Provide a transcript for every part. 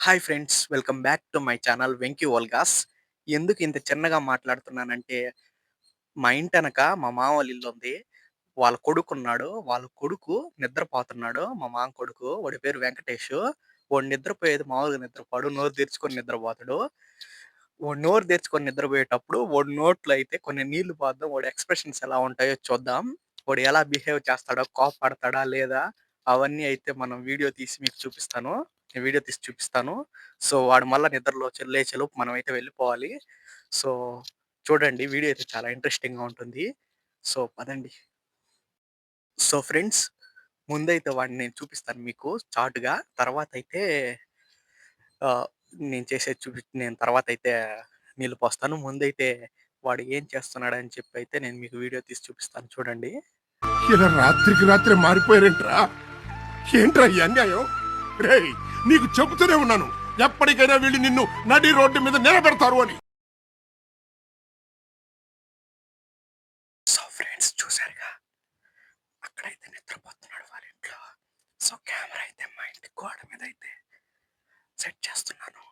Hi friends welcome back to my channel Venky Olga's ఎందుకు ఇంత చిన్నగా మాట్లాడుతున్నానంటే మా ఇంటెనక మా మామ వాళ్ళ ఇల్లు ఉంది. వాళ్ళ కొడుకు ఉన్నాడు వాళ్ళ కొడుకు నిద్రపోతున్నాడు. మా మామ కొడుకు వాడి పేరు వెంకటేష్. వాడు నిద్రపోయేది మామూలుగా నిద్రపోడు నోరు తెరుచుకొని నిద్రపోతాడు. వాడు నోరు తెరుచుకొని నిద్రపోయేటప్పుడు వాడు నోట్లో అయితే కొన్ని నీళ్ళు పోద్దాం వాడి ఎక్స్ప్రెషన్స్ ఎలా ఉంటాయో చూద్దాం. వాడు ఎలా బిహేవ్ చేస్తాడో కోపడతాడా లేదా అవన్నీ అయితే మనం వీడియో తీసి మీకు చూపిస్తాను. నేను వీడియో తీసి చూపిస్తాను. సో వాడు మళ్ళీ నిద్రలో చె- లేచేలోపు మనం అయితే వెళ్ళిపోవాలి. సో చూడండి వీడియో అయితే చాలా ఇంట్రెస్టింగ్గా ఉంటుంది. సో పదండి. సో ఫ్రెండ్స్ ముందైతే వాడిని నేను చూపిస్తాను మీకు చాటుగా. తర్వాత అయితే నేను చేసే చూపి నేను తర్వాత అయితే నీళ్ళు పోస్తాను. ముందైతే వాడు ఏం చేస్తున్నాడు అని చెప్పి అయితే నేను మీకు వీడియో తీసి చూపిస్తాను చూడండి. ఇలా రాత్రికి రాత్రి మారిపోయారేంట్రా? ఏంట్రా ఈ అన్యాయం? రే నీకు చెబుతూనే ఉన్నాను. ఎప్పటికైనా వీళ్ళు నిన్ను నడి రోడ్డు మీద నిలబెడతారు అని. సో ఫ్రెండ్స్ చూసారుగా అక్కడైతే నిద్రపోతున్నాడు వాళ్ళ ఇంట్లో. సో కెమెరా అయితే మా ఇంటి గోడ మీద అయితే సెట్ చేస్తున్నాను.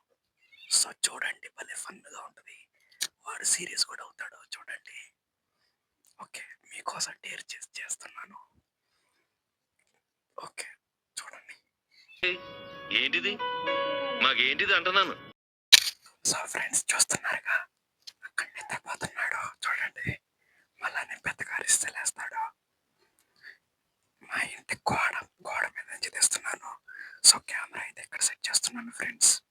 సో చూడండి భలే ఫన్గా ఉంటుంది. వాడు సీరియస్ కూడా అవుతాడు చూడండి. ఓకే మీకోసం డేర్ చేసి చేస్తున్నాను. ఓకే. ఏంటిది? మాకేంటిది అంటున్నాను. సో ఫ్రెండ్స్ చూస్తున్నారుగా? అక్కడ నిద్రపోతున్నాడు. చూడండి. మళ్ళా నేను పెద్దగా లేస్తాడు. మా ఇంటి గోడ గోడ మీద నుంచి తీస్తున్నాను. సో కెమెరా అయితే ఇక్కడ సెట్ చేస్తున్నాను ఫ్రెండ్స్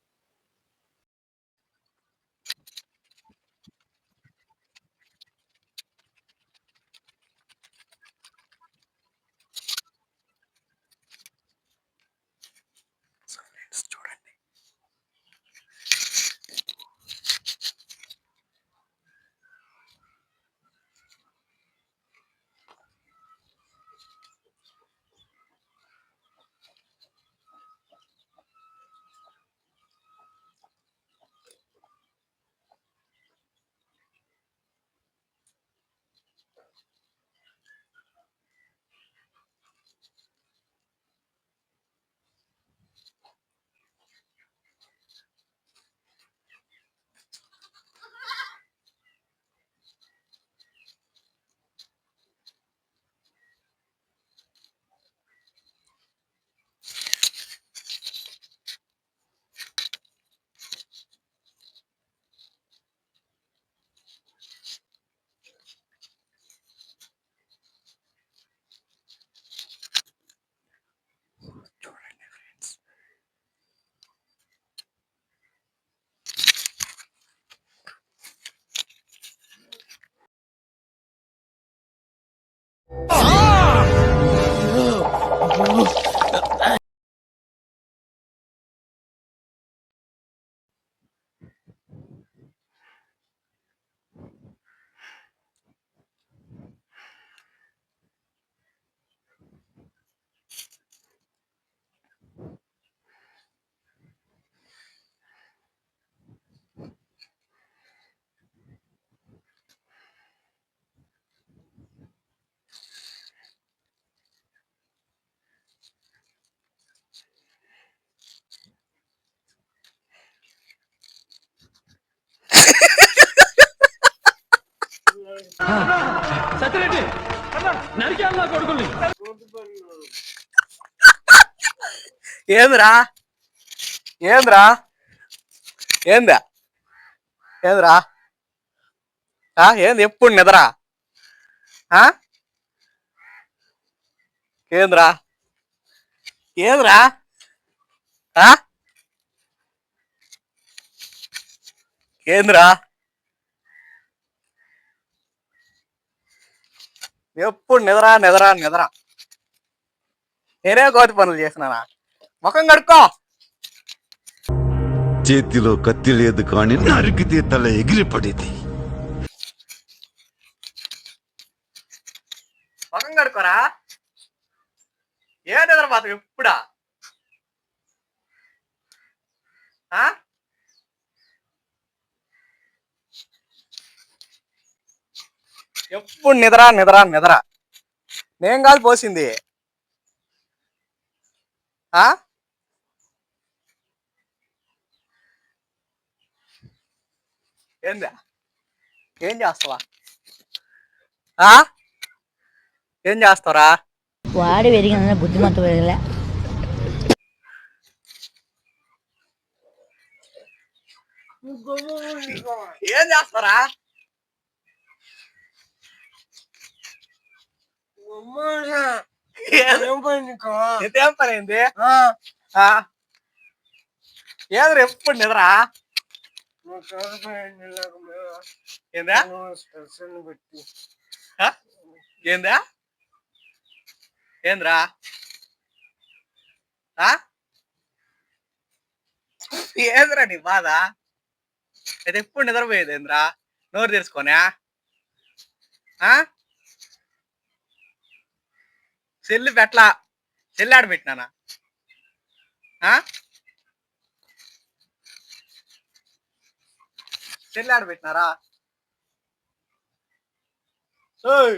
Oh! సత్యరెడ్డి నరికి అన్నా కొడుకుల్ని. ఏంద్రా? ఏంద్రా? ఏందా? ఏంద్రా? ఆ, ఏంది? ఎప్పుడు నిద్రా? ఏంద్రా? ఏంద్రా? ఏంద్రా? ఎప్పుడు నిద్ర నిద్ర నిద్ర. నేనే కోతి పనులు చేసినానా? ముఖం కడుక్కో. చేతిలో కత్తి లేదు కానీ నరికితే తల ఎగిరిపడేది. ముఖం కడుకోరా ఏ నిద్రపోతావు ఎప్పుడా? ఎప్పుడు నిద్ర నిద్ర నిద్ర. నేను కాదు పోసింది. ఆ? ఏందా? ఏం చేస్తావా? ఆ? ఏం చేస్తారా వాడి పెరిగిన బుద్ధిమంత పెరిగలే. ఏం చేస్తారా ఏదో ఎప్పుడు నిద్రా? ఏందా? ఏంద్రా? ఆ? ఏంద్రా నీ బాధ? ఇది ఎప్పుడు నిద్రపోయేది ఏంద్రా? నోరు తెరుచుకోనా? ఆ? సెల్లు పెట్లా సెల్లు పెట్టినానా ఆ? పెట్టినారా ఓయ్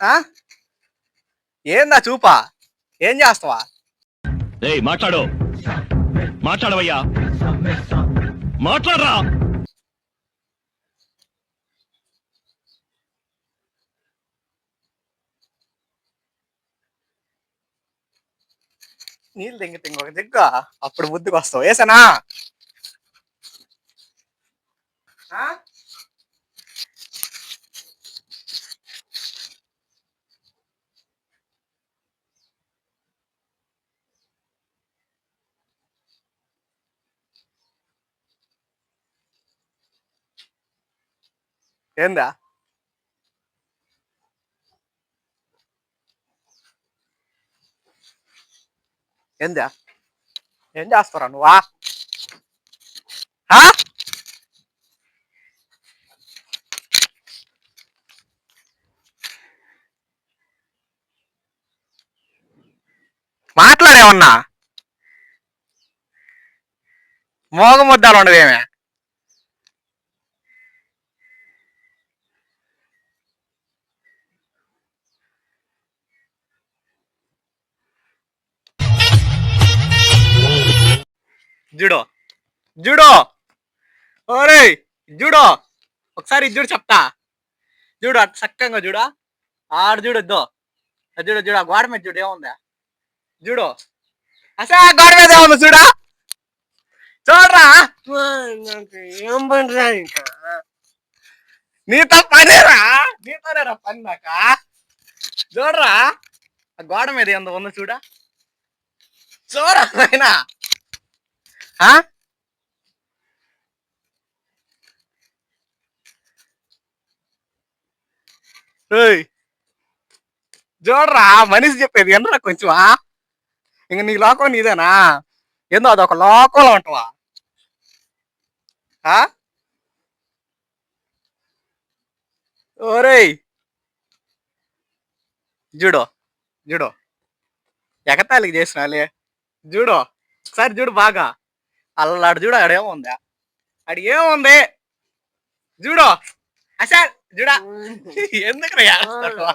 ఆ? ఏందా చూపా? ఏం చేస్తావా? మాట్లాడు. మాట్లాడవయ్యా. మాట్లాడరా. నీళ్ళు దింగి తింగ ఒక దిగ్గు అప్పుడు ముద్దుకు వస్తావు. వేసానా? ఏందా? ఏందా? ఏం చేస్తారా నువ్వా ఆ? మాట్లాడేమన్నా మోగ ముద్దాలు ఉండవేమే. జుడో. ఓరే జుడో. ఒకసారి ఇది చూడు చెప్తా. చూడు అటు చక్కగా చూడా ఆడు చూడొద్దు చూడు చూడు ఆ గోడ మీద చూడు ఏముందా? చూడు అసలు ఆ గోడ మీద ఏముంది చూడా చూడరా. ఏం పనిరా ఇంకా? నీతో పనిరా? నీతోనే రా పని నాక. చూడరా. ఆ గోడ మీద ఎంత ఉందో చూడా. చూడరా నాయనా ఆ? ఏయ్, చూడరా మనిషి చెప్పేది ఎన్నరా కొంచెమా? ఇంక నీ లోకం నీదేనా? ఏందో అదొక లోకంలో ఉంటావా? ఓరే జూడో జూడో. ఎగతాళికి చేసినాలే. జూడో ఒకసారి చూడు బాగా. అల్లాడు చూడు ఆడేముందా అడిగేముంది ఏముంది? అసలు చూడా ఎందుకు ఏడుస్తాడువా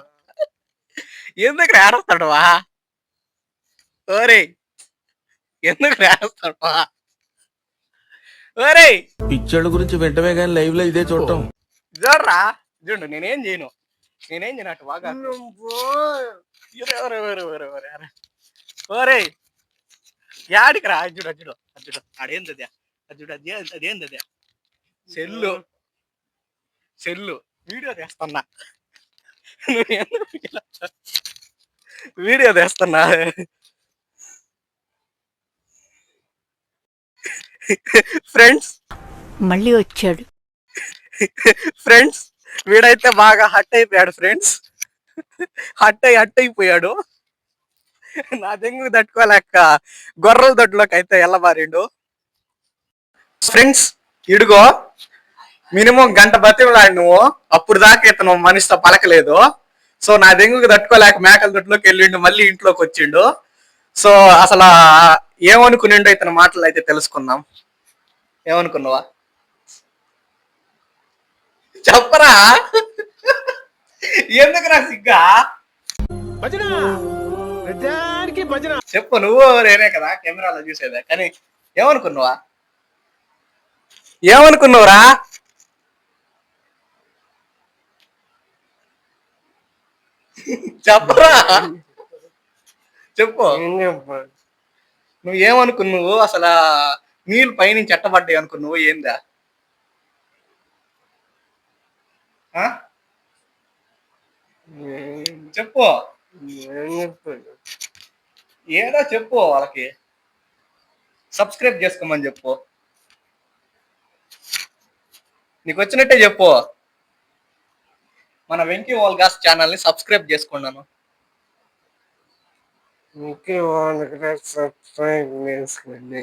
ఎందుకు ఏడుస్తాడువా ఓరే ఎందుకు ఏడుస్తాడువా ఓరే పిచ్చోళ్ళ గురించి వెంటనే కానీ లైవ్లో ఇదే చూడటం చూడరా చూడు నేనేం చేయను నేనేం చేయనట్టు బాగా. ఓరే యాడికి రా అజ్జుడు అజ్జుడు అజ్జుడు ఆడేందది అజ్జుడు అది అదేందది సెల్లు సెల్లు వీడియో తీస్తున్నా? వీడియో తీస్తున్నా. ఫ్రెండ్స్. మళ్ళీ వచ్చాడు. ఫ్రెండ్స్ వీడైతే బాగా హట్ అయిపోయాడు ఫ్రెండ్స్. హట్ అయి హట్ అయిపోయాడు. నా దెంగు తట్టుకోలేక గొర్రెల దొడ్లోకి అయితే ఎల్లబారిండు. ఫ్రెండ్స్ ఇడుగో. మినిమం గంట బతిమలాడి నువ్వు అప్పుడు దాకా ఇతను మనిషితో పలకలేదు. సో నా దెంగుకు తట్టుకోలేక మేకల దొడ్లోకి వెళ్ళిండు మళ్ళీ ఇంట్లోకి వచ్చిండు. సో అసలు ఏమనుకునిండో ఇతని మాటలు అయితే తెలుసుకుందాం. ఏమనుకున్నావా? చెప్పరా? ఎందుకు నా సిగ్గా? చెప్పు నువ్వు నేనే కదా కెమెరాలో చూసేదా. కానీ ఏమనుకున్నావా? ఏమనుకున్నావురా? చెప్పరా? చెప్పు. నువ్వు ఏమనుకున్నావు? అసలు నీళ్ళు పైనుంచి ఎట్టబడ్డాయి అనుకున్నావు? ఏందా? ఆ? చెప్పు. ఏదో చెప్పు? వాళ్ళకి? సబ్స్క్రైబ్ చేసుకోమని చెప్పు. నీకు వచ్చినట్టే చెప్పు. మన వెంకీ వాల్గాస్ ఛానల్ని సబ్స్క్రైబ్ చేసుకున్నాను ఇంకే వాళ్ళకి సబ్స్క్రైబ్ చేసుకోండి.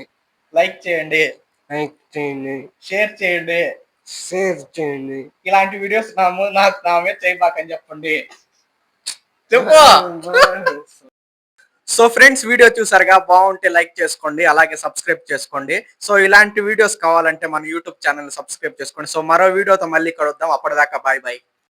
లైక్ చేయండి. లైక్ చేయండి. షేర్ చేయండి. షేర్ చేయండి. ఇలాంటి వీడియోస్ నా ము- నా నా మీద చేయబాకని చెప్పండి. చెప్పు. సో ఫ్రెండ్స్ వీడియో చూసారుగా బాగుంటే లైక్ చేసుకోండి అలాగే సబ్స్క్రైబ్ చేసుకోండి. సో ఇలాంటి వీడియోస్ కావాలంటే మన యూట్యూబ్ ఛానల్ సబ్స్క్రైబ్ చేసుకోండి. సో మరో వీడియోతో మళ్ళీ కలుద్దాం. అప్పటిదాకా బాయ్ బాయ్.